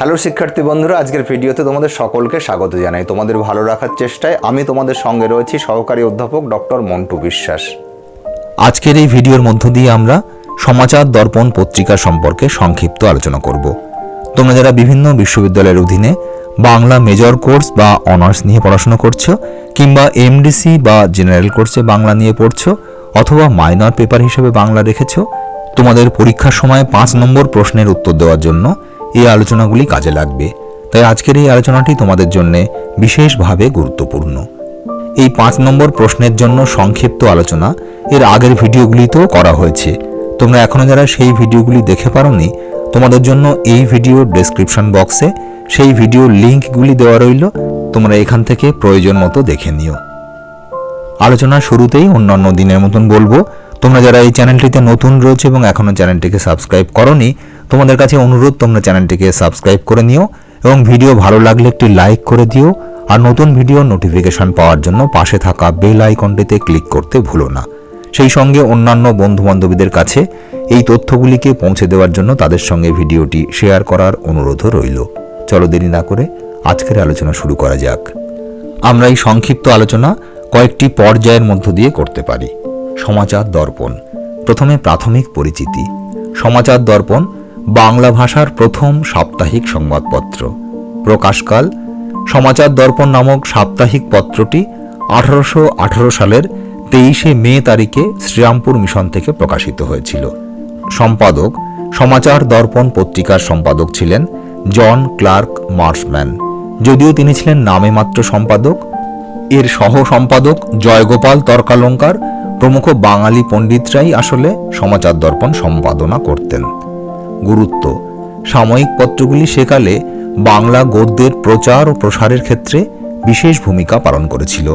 Hello শিক্ষার্থী বন্ধুরা, আজকের ভিডিওতে তোমাদের সকলকে স্বাগত জানাই। তোমাদের ভালো রাখার চেষ্টায় আমি তোমাদের সঙ্গে রয়েছি সহকারী অধ্যাপক ডক্টর মন্টু বিশ্বাস। আজকের এই ভিডিওর মধ্য দিয়ে আমরা সমাচার দর্পণ পত্রিকা সম্পর্কে সংক্ষিপ্ত আলোচনা করব। তোমরা যারা বিভিন্ন বিশ্ববিদ্যালয়ের অধীনে বাংলা মেজর কোর্স বা অনার্স নিয়ে পড়াশোনা করছ, কিংবা এমডিসি বা জেনারেল কোর্সে বাংলা নিয়ে পড়ছো, অথবা মাইনর পেপার হিসেবে বাংলা রেখেছো, তোমাদের পরীক্ষার সময় পাঁচ নম্বর প্রশ্নের উত্তর দেওয়ার জন্য এই আলোচনাগুলি কাজে লাগবে। তাই আজকের এই আলোচনাটি তোমাদের জন্য বিশেষভাবে গুরুত্বপূর্ণ। এই পাঁচ নম্বর প্রশ্নের জন্য সংক্ষিপ্ত আলোচনা। এর আগের ভিডিওগুলিতেও করা হয়েছে। তোমরা এখনও যারা সেই ভিডিওগুলি দেখে পারোনি, তোমাদের জন্য এই ভিডিওর ডেসক্রিপশন বক্সে সেই ভিডিওর লিঙ্কগুলি দেওয়া রইল। তোমরা এখান থেকে প্রয়োজন মতো দেখে নিও। আলোচনার শুরুতেই অন্যান্য দিনের মতন বলব, তোমরা যারা এই চ্যানেলটিতে নতুন রয়েছে এবং এখনও চ্যানেলটিকে সাবস্ক্রাইব করনি তোমাদের কাছে অনুরোধ, তোমরা চ্যানেলটিকে সাবস্ক্রাইব করে নিও এবং ভিডিও ভালো লাগলে একটি লাইক করে দিও। আর নতুন ভিডিও নোটিফিকেশন পাওয়ার জন্য পাশে থাকা বেল আইকনটিতে ক্লিক করতে ভুলো না। সেই সঙ্গে অন্যান্য বন্ধু বান্ধবীদের কাছে এই তথ্যগুলিকে পৌঁছে দেওয়ার জন্য তাদের সঙ্গে ভিডিওটি শেয়ার করার অনুরোধও রইল। চলো দেরি না করে আজকের আলোচনা শুরু করা যাক। আমরা এই সংক্ষিপ্ত আলোচনা কয়েকটি পর্যায়ের মধ্য দিয়ে করতে পারি। সমাচার দর্পণ। প্রথমে প্রাথমিক পরিচিতি। সমাচার দর্পণ বাংলা ভাষার প্রথম সাপ্তাহিক সংবাদপত্র। প্রকাশকাল, সমাচার দর্পণ নামক সাপ্তাহিক পত্রটি আঠারোশো আঠারো সালের তেইশে মে তারিখে শ্রীরামপুর মিশন থেকে প্রকাশিত হয়েছিল। সম্পাদক, সমাচার দর্পণ পত্রিকার সম্পাদক ছিলেন জন ক্লার্ক মার্সম্যান। যদিও তিনি ছিলেন নামে মাত্র সম্পাদক। এর সহ সম্পাদক জয়গোপাল তর্কালঙ্কার, প্রমুখ বাঙালি পণ্ডিতরাই আসলে সমাচার দর্পণ সম্পাদনা করতেন। গুরুত্ব। সাময়িক পত্রগুলি সেকালে বাংলা গদ্যের প্রচার ও প্রসারের ক্ষেত্রে বিশেষ ভূমিকা পালন করেছিল।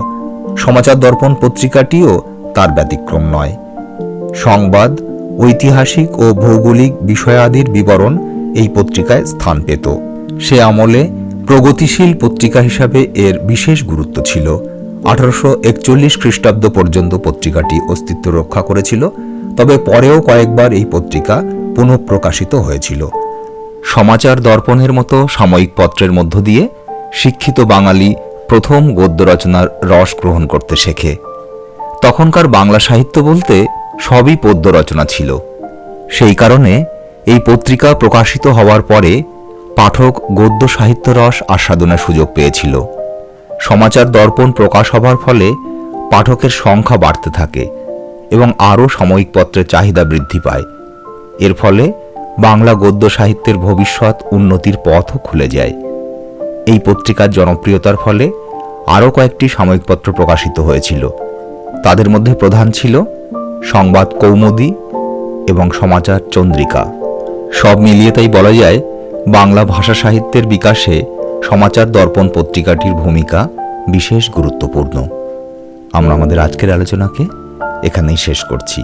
সমাচার দর্পণ পত্রিকাটিও তার ব্যতিক্রম নয়। সংবাদ, ঐতিহাসিক ও ভৌগোলিক বিষয়াদির বিবরণ এই পত্রিকায় স্থান পেত। সে আমলে প্রগতিশীল পত্রিকা হিসাবে এর বিশেষ গুরুত্ব ছিল। আঠারোশো একচল্লিশ খ্রিস্টাব্দ পর্যন্ত পত্রিকাটি অস্তিত্ব রক্ষা করেছিল, তবে পরেও কয়েকবার এই পত্রিকা পুনঃপ্রকাশিত হয়েছিল। সমাচার দর্পণের মতো সাময়িক পত্রের মধ্য দিয়ে শিক্ষিত বাঙালি প্রথম গদ্য রচনার রস গ্রহণ করতে শেখে। তখনকার বাংলা সাহিত্য বলতে সবই পদ্য রচনা ছিল। সেই কারণে এই পত্রিকা প্রকাশিত হওয়ার পরে পাঠক গদ্য সাহিত্য রস আস্বাদনের সুযোগ পেয়েছিল। সমাচার দর্পণ প্রকাশ হবার ফলে পাঠকের সংখ্যা বাড়তে থাকে এবং আরও সাময়িক পত্রের চাহিদা বৃদ্ধি পায়। এর ফলে বাংলা গদ্য সাহিত্যের ভবিষ্যৎ উন্নতির পথও খুলে যায়। এই পত্রিকার জনপ্রিয়তার ফলে আরও কয়েকটি সাময়িকপত্র প্রকাশিত হয়েছিল। তাদের মধ্যে প্রধান ছিল সংবাদ কৌমুদী এবং সমাচার চন্দ্রিকা। সব মিলিয়ে তাই বলা যায়, বাংলা ভাষা সাহিত্যের বিকাশে সমাচার দর্পণ পত্রিকাটির ভূমিকা বিশেষ গুরুত্বপূর্ণ। আমরা আমাদের আজকের আলোচনাকে এখানেই শেষ করছি।